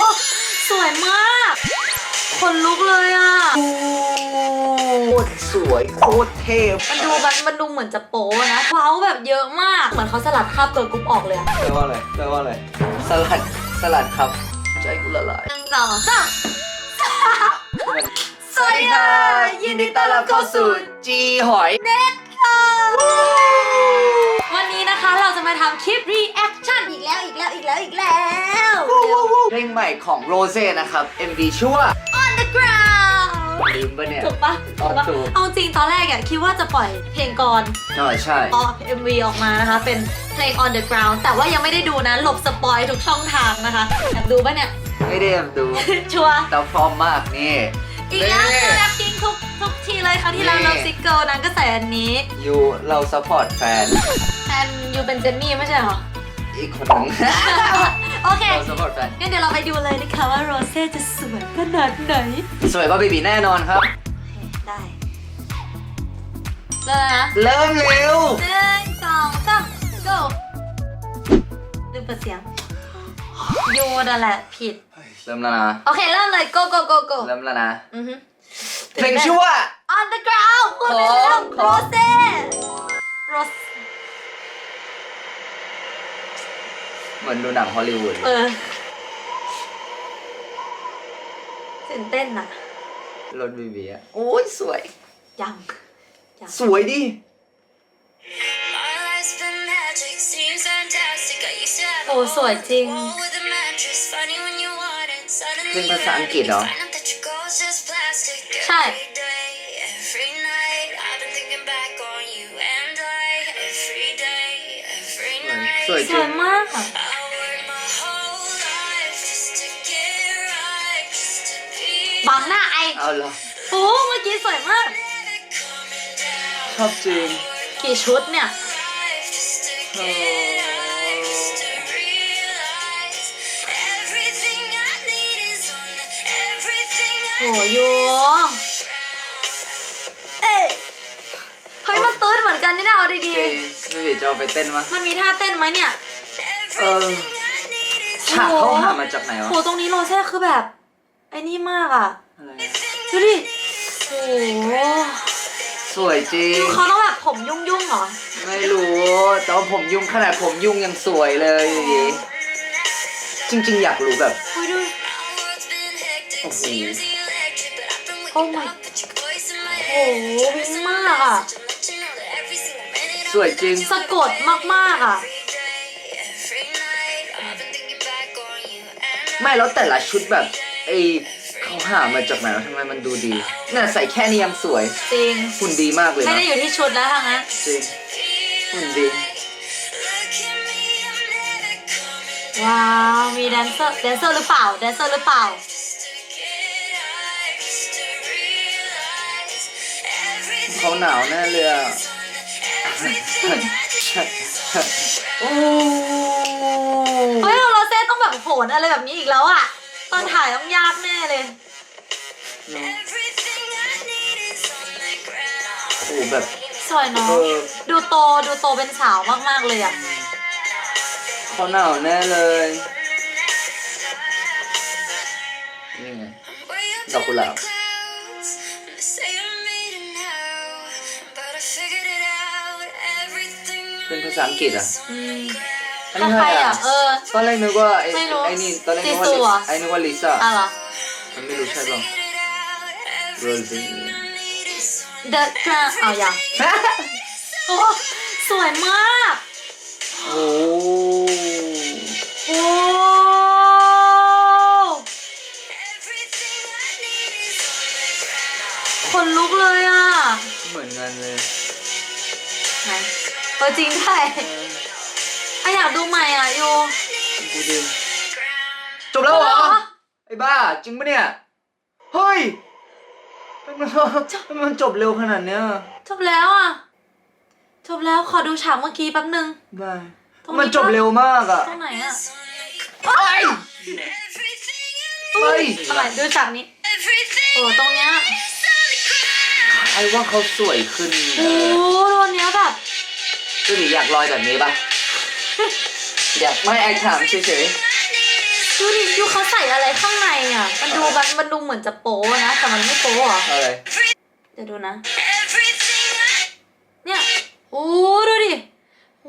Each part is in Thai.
อ้สวยมากคนลุกเลยอะโคตรสวยโคตรเท่มันดูมันมันดูเหมือนจะโป๊นะเว้าแบบเยอะมาก เหมือนเขาสลัดคราบเกิร์ลกรุ๊ปออกเลยอะแปลว่าอะไรแปลว่าอะไรสลัดสลัดครับ ใจกูละลายหนึ่งสองสามสวัสดีค่ะยินดีต้อนรับเข้าสู่จีหอยวันนี้นะคะเราจะมาทำคลิป reaction อีกแล้วอีกแล้วอีกแล้วอีกแล้วเพล งใหม่ของโรเซ่นะครับ MV ชื่อว่า On the ground ลืมปะเนี่ย ถูกปะอ๋อถูกปะถูก เอาจริงตอนแรกอะคิดว่าจะปล่อยเพลงก่อนอ๋อใช่ ออก MV ออกมานะคะ เป็นเพลง On the ground แต่ว่ายังไม่ได้ดูนะ หลบสปอยทุกช่องทางนะคะอยากดูปะเนี่ย ไม่ได้แอบดูชัวร์แต่พร้อมมากนี่ อีกแล้วนี่คือแรปกิ้งทุกทุกทีเลยค่ะที่ เรานี่เลิฟซิกเกิลนั้นก็ใส่อันนี้อยู่เราซัพพอร์ตแฟนแอนยูเป็นเจนนี่ไม่ใช่เหรอ อีกคนหนึ่งโอเค เราซัพพอร์ตแฟนงั้นเดี๋ยวเราไปดูเลยนะคะว่าโรเซ่จะสวยขนาดไหน สวยกว่าเบบีแน่นอนครับ โอเค ได้เลยนะเริ่มเร็วหนึ่งสองสาม go ลืมเปิดเสียงยูนั่นแหละผิด เริ่มแล้วนะโอเค เริ่มเลย go go go go เริ่มแล้วนะอือฮึ เพลงชื่อว่า On the ground พูดไปแล้วของโรเซ่โรส เหมือนดูหนังฮอลลีวูดเออตื่นเต้นอะรถบีบีอะโอ้ยสวย ยังยังสวยดิ My life's been magic, seems fantastic. I used to have โอ้สวยจริง a wall with a mattress, funny when you want it. เพลง Suddenly ภาษาอังกฤษเหรอ find out that your goal's just plastic. ใช่ Every day, every night, I've been thinking back on you and I. Every day, every สวย night. สวยจริสวยงมาก หน้าไอเอาเหรอโอ้เมื่อกี้สวยมาก coming down. ชอบจริงกี่ชุดเนี่ย Life just to โอ้ get right, just to realize everything I need is on the everything โห I โยเอ้ยเฮ้ยมันตื้นเหมือนกันนี่นะเอาจดีริงบีบีจะเอาไปเต้นมั้ยๆมันมีท่าเต้นไหมเนี่ย เออฉากเขาหามาจากไหนวะ โหตรงนี้โรเซ่คือแบบ ไอ้นี่มากอะ อะไรดูดิโอ้โหสวยจริง ดูเขาต้องแบบผมยุ่งๆเหรอ ไม่รู้ แต่ว่าผมยุ่งขนาดผมยุ่งยังสวยเลยบีบีจริง ๆ อยากรู้แบบเฮ้ยดู โอ้โห Oh my โอ้โหวิ่งมากอะ สวยจริง สะกดมากๆอะ ไม่แล้วแต่ละชุดแบบไอ เขาหามาจากไหนวะทำไมมันดูดีเนี่ยใส่แค่นี้ยังสวยจริง หุ่นดีมากเลยไม่นะได้อยู่ที่ชุดแล้วทางนั้นจริงหุ่นดี ว้าว มีแดนเซอร์แดนเซอร์หรือเปล่าแดนเซอร์หรือเปล่า เขาหนาวแน่เลยอะ โอ้ เฮ้ยโรเซ่ต้องแบบโหนอะไรแบบนี้อีกแล้วอะ ตอนถ่ายต้องยากแน่เลยโหแบบสวยเนาะเออดูโตดูโตเป็นสาวมากๆเลยอะเขาหนาวแน่เลยนี่ไง ดอกกุหลาบ เป็นภาษาอังกฤษอะ อืม อันนี้ใครใครอะ อะ เออ ตอนแรกนึกว่าไอ้ไม่รู้ไอ้นี่ตอนแรกนึกว่าจีซูเหรอไอ้นึกว่าลิซ่าอะเหรอ มันไม่รู้ใช่ป่ะโรซี่ The Crown เอาอย่างโอ้สวยมาก โอ้โอ้คนลุกเลยอะเหมือนกันเลยไหนเออจริงด้วยอะอยากดูใหม่อะยูดูดิจบแล้วเหรอ ไอ้บ้า จริงปะเนี่ย เฮ้ยทำไมทำไมมันจบเร็วขนาดเนี้ย จบแล้วอะ จบแล้วขอดูฉากเมื่อกี้แป๊บนึงบ้าตรงนี้มันจบเร็วมากอะ ตรงไหนอะเฮ้ยเฮ้ยทำไมดูฉากนี้โอ้ตรงเนี้ยไอ้ว่าเขาสวยขึ้นโอ้ตัวเนี้ยแบบคือหนีอยากลอยแบบนี้ปะ อยากไม่ไอ้ถามเฉยสดูดิดูเขาใส่อะไรข้างในอะ มันดูมันมันดูเหมือนจะโป๊นะ แต่มันไม่โป๊อะอะไรเดี๋ยวดูนะ Everything I เนี่ยโอ้ดูดิ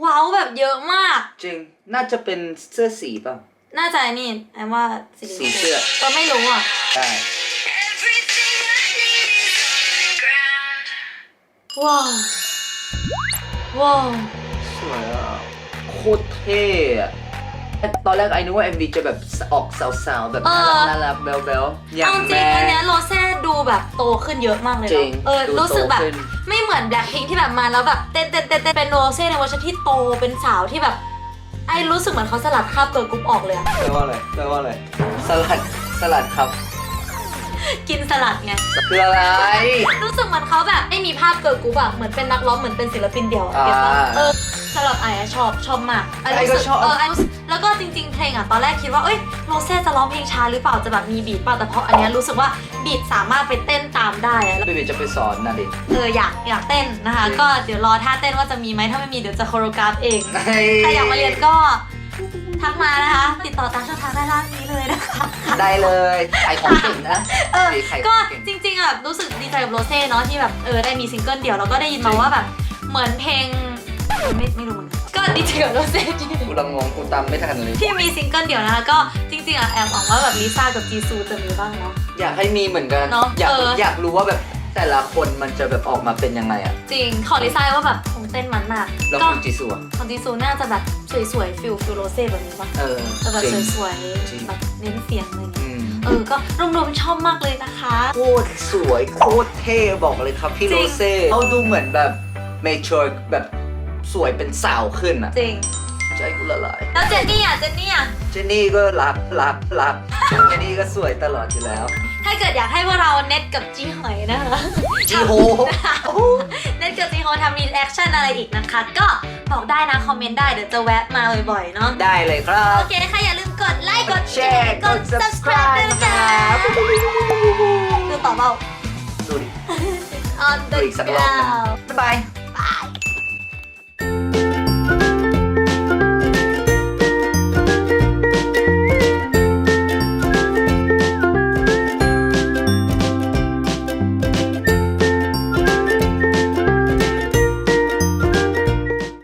ว้าวแบบเยอะมาก จริงน่าจะเป็นเสื้อสีป่ะ น่าจะนี่แอมว่าสีสีเสื้อ ก็ไม่รู้อะใช่ everything I need is on the ground. ว้าว ว้าว สวยอะโคตรเท่อะตอนแรกไอ้นึกว่า MV จะแบบออกสาวๆแบบน่ารักน่ารักแบ๊วๆอย่าเอางจริแม่งอันเนี้ยโรเซ่ดูแบบโตขึ้นเยอะมากเลยจริเนาะงเออดูรู้สึกแบบ โตขึ้น ไม่เหมือนแบล็คพิงที่แบบมาแล้วแบบเต้นเต้นเต้นเต้นเป็นโรเซ่ในเวอร์ชันที่โตเป็นสาวที่แบบไอ้รู้สึกเหมือนเขาสลัดคราบเกิร์ลกรุ๊ปออกเลยอะแปลว่าอะไรแปลว่าอะไรสลัดสลัดครับกินสลัดไง คืออะไร รู้สึกเหมือนเขาแบบไม่มีภาพเกิร์ลกรุ๊ปอะเหมือนเป็นนักร้องเหมือนเป็นศิลปินเดียวอะอ่าเก็ตปะเออ สำหรับไอ้อะชอบชอบมากไอ้ไอ้รู้ก็สึกชอบ เออไอ้รู้สึกแล้วก็จริง ๆ เพลงอะตอนแรกคิดว่าเอ้ยโรเซ่จะร้องเพลงช้าหรือเปล่าจะแบบมีบีทเปล่าแต่พออันเนี้ยรู้สึกว่าบีทสามารถไปเต้นตามได้อะเบบีจะไปสอนนะดิเอออยากอยากเต้นนะคะจริงก็เดี๋ยวรอท่าเต้นว่าจะมีไหมถ้าไม่มีเดี๋ยวจะโคโรกราฟเองเฮ้ยใครอยากมาเรียนก็ทักมานะคะ ติดต่อตามช่องทางด้านล่างนี้เลยนะคะ ได้เลยขายของเก่งนะเออดีขายขก็องเก่งจริงๆอะรู้สึกดีใจกับโรเซ่เนาะที่แบบเออได้มีซิงเกิลเดี่ยวแล้วก็ได้ยินมาว่าแบบเหมือนเพลง ไม่ไม่รู้เหมือนกันก็ดีใจกับโรเซ่ที่กูลังงงกูตามไม่ทันเลย ที่มีซิงเกิลเดี่ยวนะคะก็จริงๆอะแอบหวังว่าแบบลิซ่ากับจีซูจะมีบ้างเนาะ อยากให้มีเหมือนกัน เนอะอยากเอออยากรู้ว่าแบบแต่ละคนมันจะแบบออกมาเป็นยังไงอะจริงของลิซ่าว่าแบบคงเต้นมันมากแล้วก็คุณจีซัวของจีซูน่าจะแบบสวยๆฟิลฟิลโรเซ่แบบนี้ปะเออแต่แบบจริง สวยจริง ๆแบบเน้นเสียงอะไรอย่างอืเงี้ยมเออก็รวมๆชอบมากเลยนะคะ โคตรสวยโคตรเท่บอกเลยครับพี่จริโรงเซ่เขาดูเหมือนแบบเมชอร์แบบ สวยเป็นสาวขึ้นอะจริง ใจกูละลายแล้วเจนนี่อะเจนนี่อะเจนนี่ก็รักรักรักเจนนี่ก็สวยตลอดอยู่แล้ว ถ้าเกิดอยากให้พวกเราเน็ตกับจีหอยนะคะจีโฮเน็ตกับจีโฮทำรีแอคชั่นอะไรอีกนะคะ ก็บอกได้นะคอมเมนต์ได้เดี๋ยวจะแวะมาบ่อยๆเนาะได้เลยครัโอบเคค่ะอย่าลืมกดไลค์กดแชแชร์ร์กกดด subscribe ด้วยนะ subscribe คะดูต่อเปล่าดูดิ on ดู the อีกสักรอบหนึง ground บ๊ายบาย